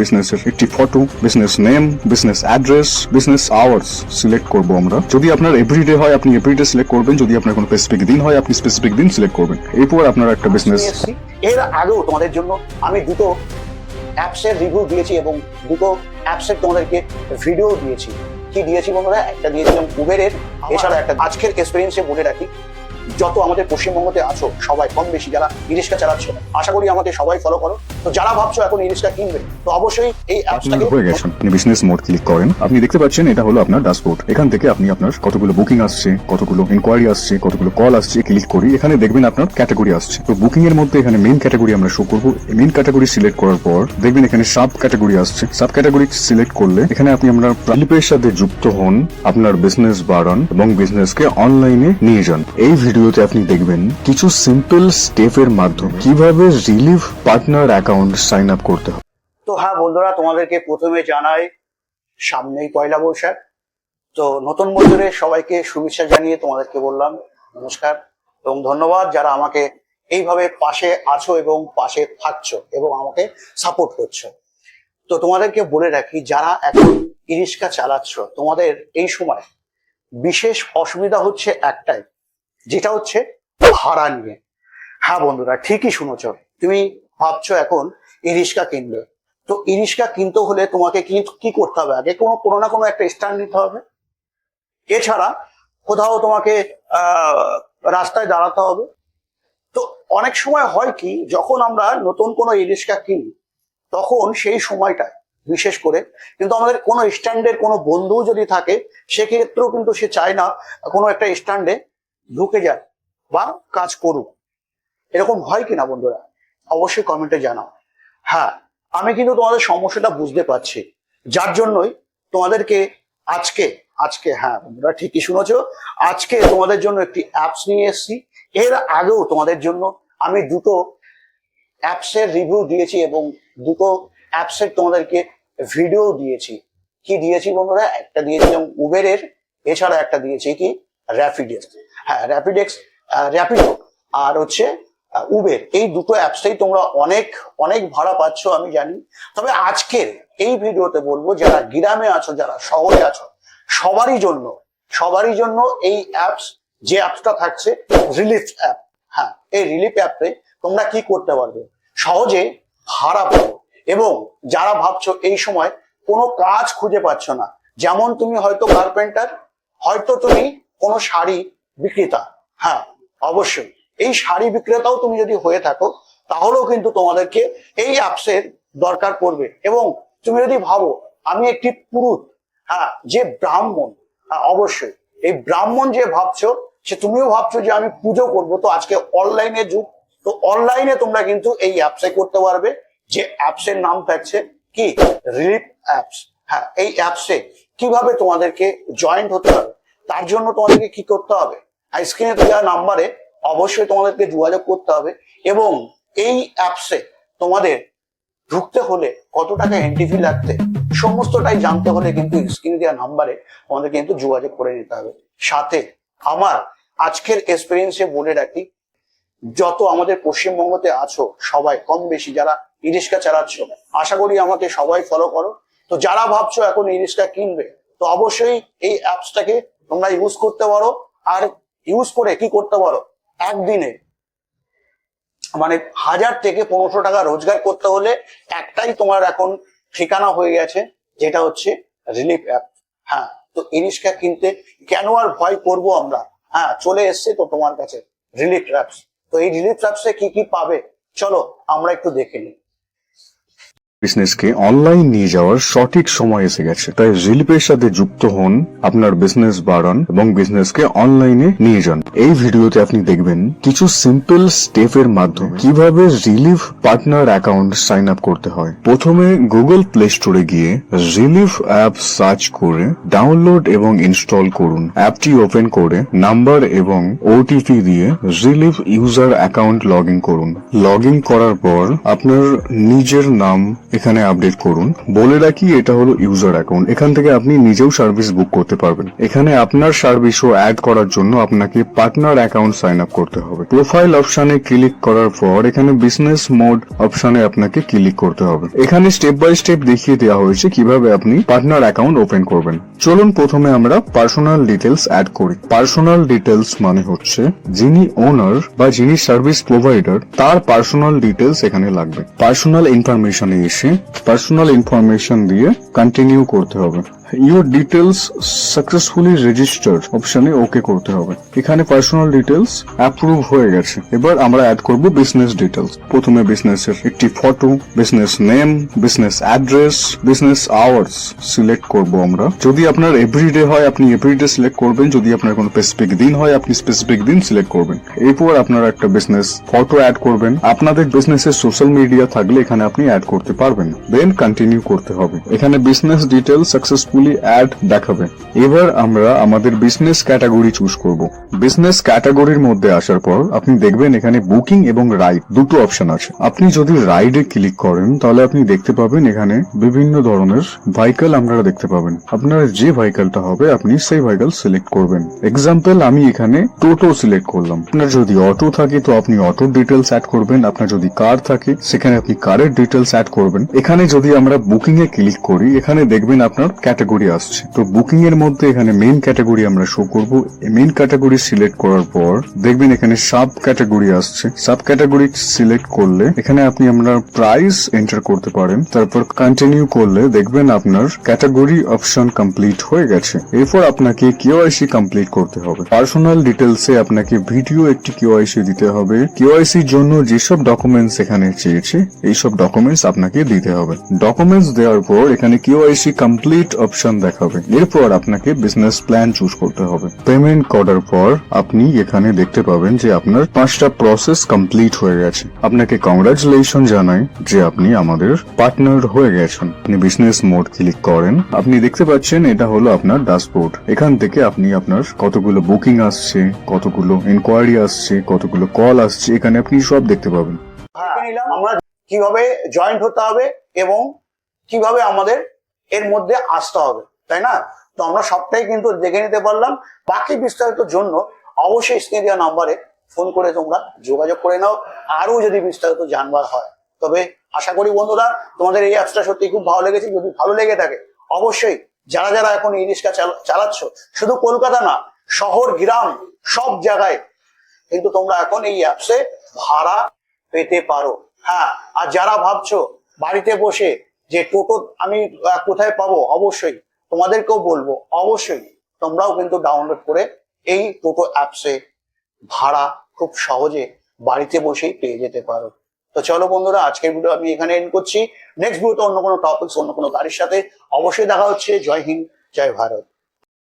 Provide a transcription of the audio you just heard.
বিজনেসের একটি photo business name business address business hours select করব আমরা। যদি আপনার এভরিডে হয় আপনি এভরিডে সিলেক্ট করবেন। যদি আপনার কোনো স্পেসিফিক দিন হয় আপনি স্পেসিফিক দিন সিলেক্ট করবেন। এরপর আপনার একটা বিজনেস। এর আগেও তোমাদের জন্য আমি দুটো অ্যাপসের রিভিউ দিয়েছি এবং দুটো অ্যাপসের তোমাদেরকে ভিডিও দিয়েছি। কি দিয়েছি বন্ধুরা? একটা দিয়েছিলাম উবেরের এছাড়া একটা আজকের এক্সপিরিয়েন্সে বলে রাখি। যত আমাদের পশ্চিমবঙ্গতে আছো সবাই কম বেশি যারা ইরিশকা চালাচ্ছ আশা করি আমাকে সবাই ফলো করো। তো যারা ভাবছ এখন ইরিশকা কিনবে তো অবশ্যই এই অ্যাপসটাকে আপনি বিজনেস মোড ক্লিক করেন। আপনি দেখতে পাচ্ছেন এটা হলো আপনার ড্যাশবোর্ড এখান থেকে আপনি আপনার কতগুলো বুকিং আসছে কতগুলো ইনকোয়ারি আসছে কতগুলো কল আসছে ক্লিক করি। এখানে দেখবেন আপনার ক্যাটাগরি আসছে। তো বুকিং এর মধ্যে এখানে মেইন ক্যাটাগরি আমরা শো করব। মেইন ক্যাটাগরি সিলেক্ট করার পর দেখবেন এখানে সাব ক্যাটাগরি আসছে। সাব ক্যাটাগরি সিলেক্ট করলে এখানে আপনি আপনার প্রলিপের সাথে যুক্ত হন আপনার বিজনেস বাড়ান এবং বিজনেসকে অনলাইনে নিয়ে যান। এই ভিডিওতে আপনি দেখবেন কিছু সিম্পল স্টেপের মাধ্যমে কীভাবে relief partner account sign up করতে হয় তো হ্যাঁ বন্ধুরা, তোমাদেরকে প্রথমে জানাই, সামনেই পয়লা বৈশাখ। তো নতুন বছরে সবাইকে শুভেচ্ছা জানিয়ে তোমাদেরকে বললাম, নমস্কার এবং ধন্যবাদ যারা আমাকে এইভাবে পাশে আছো এবং পাশে থাকছো এবং আমাকে সাপোর্ট করছ। তো তোমাদেরকে বলে রাখি, যারা এখন ইরিস্কা চালাচ্ছ, তোমাদের এই সময় বিশেষ অসুবিধা হচ্ছে একটাই যেটা হচ্ছে ভাড়া নিয়ে। হ্যাঁ বন্ধুরা, ঠিকই শুনেছ। তুমি ভাবছ এখন ইরিস্কা কিনবে। তো ইরিশকা কিনতে হলে তোমাকে কি করতে হবে? আগে কোনো কোনো না কোনো একটা স্ট্যান্ড নিতে হবে। এছাড়া কোথাও তোমাকে রাস্তায় দাঁড়াতে হবে। তো অনেক সময় হয় কি, যখন আমরা নতুন কোনো ইরিশকা কিনি, তখন সেই সময়টায়, বিশেষ করে কিন্তু আমাদের কোনো স্ট্যান্ডের কোনো বন্ধু যদি থাকে, সেক্ষেত্রেও কিন্তু সে চায় না কোনো একটা স্ট্যান্ডে ঢুকে যায় বা কাজ করুক। এরকম হয় কিনা বন্ধুরা? অবশ্যই কমেন্টে জানাও। হ্যাঁ আমি কিন্তু তোমাদের সমস্যাটা বুঝতে পারছি। যার জন্যই তোমাদেরকে আজকে আজকে হ্যাঁ বন্ধুরা ঠিকই শুনেছ, আজকে তোমাদের জন্য একটি অ্যাপস নিয়ে এসেছি। এর আগেও তোমাদের জন্য আমি দুটো অ্যাপসের রিভিউ দিয়েছি এবং দুটো অ্যাপসের তোমাদেরকে ভিডিও দিয়েছি। কি দিয়েছি বন্ধুরা? একটা দিয়েছিলাম উবেরের এছাড়া একটা দিয়েছি কি? র্যাপিডেক্স হ্যাঁ র্যাপিডেক্স র্যাপিডো আর হচ্ছে উবের এই দুটো অ্যাপসেই তোমরা অনেক অনেক ভাড়া পাচ্ছ, আমি জানি। তবে আজকের এই ভিডিওতে বলব, যারা গ্রামে আছো, যারা শহরে আছো, সবারই জন্য সবারই জন্য এই অ্যাপস যে অ্যাপসটা থাকছে রিলিফ অ্যাপ হ্যাঁ এই রিলিফ অ্যাপে তোমরা কি করতে পারবে? সহজে ভাড়া পাবো। এবং যারা ভাবছ এই সময় কোনো কাজ খুঁজে পাচ্ছ না, যেমন তুমি হয়তো কার্পেন্টার হয়তো তুমি কোনো শাড়ি বিক্রেতা। হ্যাঁ অবশ্যই। এই শাড়ি বিক্রেতাও তুমি যদি হয়ে থাকো, তাহলেও কিন্তু তোমাদেরকে এই অ্যাপসের দরকার পড়বে। এবং তুমি যদি ভাবো, আমি একটি পুরুষ হ্যাঁ যে ব্রাহ্মণ হ্যাঁ অবশ্যই। এই ব্রাহ্মণ যে ভাবছ, সে তুমিও ভাবছ যে আমি পুজো করব। তো আজকে অনলাইনে যুগ, তো অনলাইনে তোমরা কিন্তু এই অ্যাপসে করতে পারবে, যে অ্যাপসের নাম থাকছে কি? Relief apps. হ্যাঁ এই অ্যাপসে কীভাবে তোমাদেরকে জয়েন্ট হতে হবে, তার জন্য তোমাদেরকে কি করতে হবে? স্ক্রিনে দেওয়া নাম্বারে অবশ্যই তোমাদেরকে যোগাযোগ করতে হবে এবং এই অ্যাপসে তোমাদের ঢুকতে হলে কত টাকা এন্ট্রি ফি লাগতে সমস্তটাই জানতে হলে কিন্তু স্ক্রিনে দেওয়া নাম্বারে তোমাদের কিন্তু যোগাযোগ করে নিতে হবে। সাথে আমার আজকের এক্সপিরিয়েন্সে বলে রাখি, যত আমাদের পশ্চিমবঙ্গতে আছো সবাই কম বেশি যারা ইরিশকা চালাচ্ছ, আশা করি আমাকে সবাই ফলো করো। তো যারা ভাবছ এখন ইরিশকা কিনবে, তো অবশ্যই এই অ্যাপসটাকে তোমরা ইউজ করতে পারো। আর ইউজ করে কি করতে পারো? একদিনে। মানে হাজার থেকে পনেরোশো টাকা রোজগার করতে হলে একটাই তোমার এখন ঠিকানা হয়ে গেছে, যেটা হচ্ছে রিলিফ অ্যাপ হ্যাঁ তো ইরিশকা কিনতে কেন আর ভয় করব আমরা? হ্যাঁ চলে এসছে তো তোমার কাছে রিলিফ অ্যাপস তো এই রিলিফ অ্যাপসে কি কি পাবে? চলো আমরা একটু দেখে নিই। বিজনেসকে অনলাইন নিয়ে যাওয়ার সঠিক সময় এসে গেছে। তাই রিলিপের সাথে যুক্ত হন আপনার বিজনেস বাড়ান এবং বিজনেসকে অনলাইনে নিয়ে যান। এই ভিডিওতে আপনি দেখবেন কিছু সিম্পল স্টেপের মাধ্যমে কীভাবে relief partner account sign up করতে হয়। প্রথমে গুগল প্লে স্টোরে গিয়ে রিলিফ অ্যাপ সার্চ করে ডাউনলোড এবং ইনস্টল করুন। অ্যাপটি ওপেন করে নাম্বার এবং ওটিপি দিয়ে রিলিফ ইউজার অ্যাকাউন্ট লগ করুন। লগ করার পর আপনার নিজের নাম এখানে আপডেট করুন। বলে রাখি, এটা হলো ইউজার অ্যাকাউন্ট এখান থেকে আপনি নিজেও সার্ভিস বুক করতে পারবেন। এখানে আপনার সার্ভিসও অ্যাড করার জন্য আপনাকে পার্টনার অ্যাকাউন্ট সাইন আপ করতে হবে। প্রোফাইল অপশনে ক্লিক করার পর এখানে বিজনেস মোড অপশনে আপনাকে ক্লিক করতে হবে। এখানে স্টেপ বাই স্টেপ দেখিয়ে দেওয়া হয়েছে কীভাবে আপনি পার্টনার অ্যাকাউন্ট ওপেন করবেন। চলুন প্রথমে আমরা পার্সোনাল ডিটেলস অ্যাড করি। পার্সোনাল ডিটেলস মানে হচ্ছে যিনি ওনার বা যিনি সার্ভিস প্রোভাইডার তার পার্সোনাল ডিটেলস এখানে লাগবে। পার্সোনাল ইনফরমেশনে পার্সোনাল ইনফরমেশন দিয়ে কন্টিনিউ করতে হবে। ইউর ডিটেলস সাকসেসফুলি রেজিস্টার্ড অপশনে ওকে করতে হবে। এখানে পার্সোনাল ডিটেলস অ্যাপ্রুভ হয়ে গেছে। এবার আমরা অ্যাড করব বিজনেস ডিটেলস প্রথমে বিজনেসের একটি photo business name business address business hours select করব আমরা। যদি আপনার এভরিডে হয়, আপনি এভরিডে সিলেক্ট করবেন। যদি আপনার কোনো স্পেসিফিক দিন হয়, আপনি স্পেসিফিক দিন সিলেক্ট করবেন। এরপর আপনারা একটা বিজনেস ফটো অ্যাড করবেন। আপনাদের বিজনেসের সোশ্যাল মিডিয়া থাকলে এখানে আপনি অ্যাড করতে পারবেন। দেন কন্টিনিউ করতে হবে। এখানে বিজনেস ডিটেলস সাকসেসফুলি অ্যাড দেখাবে। এবার আমরা আমাদের বিজনেস ক্যাটাগরি চুজ করব। বিজনেস ক্যাটাগরির মধ্যে আসার পর আপনি দেখবেন এখানে বুকিং এবং রাইড দুটো অপশন আছে। আপনি যদি রাইডে ক্লিক করেন, তাহলে আপনি দেখতে পাবেন এখানে বিভিন্ন ধরনের ভাইকেল আপনারা দেখতে পাবেন। আপনার যে ভাইকেলটা হবে, আপনি সেই ভাইকেল সিলেক্ট করবেন। এক্সাম্পল আমি এখানে টোটো সিলেক্ট করলাম। আপনার যদি অটো থাকে, তো আপনি অটোর ডিটেলস অ্যাড করবেন। আপনার যদি কার থাকে, সেখানে আপনি কারের ডিটেলস অ্যাড করবেন। এখানে যদি আমরা বুকিং এ ক্লিক করি, এখানে দেখবেন আপনার ক্যাটাগরি আসছে। তো বুকিং এর মধ্যে এখানে মেইন ক্যাটাগরি আমরা শো করব। মেইন ক্যাটাগরি সিলেক্ট করার পর দেখবেন এখানে সাব ক্যাটাগরি আসছে। সাব ক্যাটাগরি সিলেক্ট করলে এখানে আপনি আপনার প্রাইস এন্টার করতে পারেন। তারপর কন্টিনিউ করলে দেখবেন আপনার ক্যাটাগরি অপশন কমপ্লিট হয়ে গেছে। এরপর আপনাকে কেওআইসি কমপ্লিট করতে হবে। পার্সোনাল ডিটেলসে আপনাকে ভিডিও একটি কেওআইসি দিতে হবে। কেওআইসি জন্য যেসব ডকুমেন্টস এখানে চেয়েছে, এইসব ডকুমেন্টস আপনাকে দিতে হবে। ডকুমেন্টস দেওয়ার পর এখানে কেওআইসি কমপ্লিট অপশন দেখাবে। এরপর আপনাকে বিজনেস প্ল্যান চুজ করতে হবে। পেমেন্ট করার পর আপনি এখানে দেখতে পাবেন যে আপনার পাঁচটা প্রসেস কমপ্লিট হয়ে গেছে। আপনাকে কংগ্রাচুলেশন জানাই যে আপনি আমাদের পার্টনার হয়ে গেছেন। আপনি বিজনেস মোড ক্লিক করেন। আপনি দেখতে পাচ্ছেন এটা হলো আপনার ড্যাশবোর্ড এখান থেকে আপনি আপনার কতগুলো বুকিং আসছে, কতগুলো ইনকোয়ারি আসছে, কতগুলো কল আসছে, এখানে আপনি সব দেখতে পাবেন। কীভাবে জয়েন্ট হতে হবে এবং কীভাবে আমাদের এর মধ্যে আসতে হবে, তাই না? তো আমরা সবটাই কিন্তু দেখে নিতে পারলাম। বাকি বিস্তারিত জন্য অবশ্যই স্ক্রিনে দেওয়া নাম্বারে ফোন করে তোমরা যোগাযোগ করে নাও। আরও যদি বিস্তারিত জানবার হয়। তবে আশা করি বন্ধুরা, তোমাদের এই অ্যাপসটা সত্যি খুব ভালো লেগেছে। যদি ভালো লেগে থাকে, অবশ্যই যারা যারা এখন এই রিক্সা চালাচ্ছ, শুধু কলকাতা না, শহর, গ্রাম, সব জায়গায় কিন্তু তোমরা এখন এই অ্যাপসে ভাড়া পেতে পারো। হ্যাঁ আর যারা ভাবছ বাড়িতে বসে যে টোটো আমি কোথায় পাবো? অবশ্যই তোমাদেরকেও বলব, অবশ্যই তোমরাও কিন্তু ডাউনলোড করে এই টোটো অ্যাপসে ভাড়া খুব সহজে বাড়িতে বসেই পেয়ে যেতে পারো। তো চলো বন্ধুরা, আজকের ভিডিও আমি এখানে এন্ড করছি। নেক্সট ভিডিওতে অন্য কোনো টপিকস অন্য কোনো গাড়ির সাথে অবশ্যই দেখা হচ্ছে। জয় হিন্দ, জয় ভারত।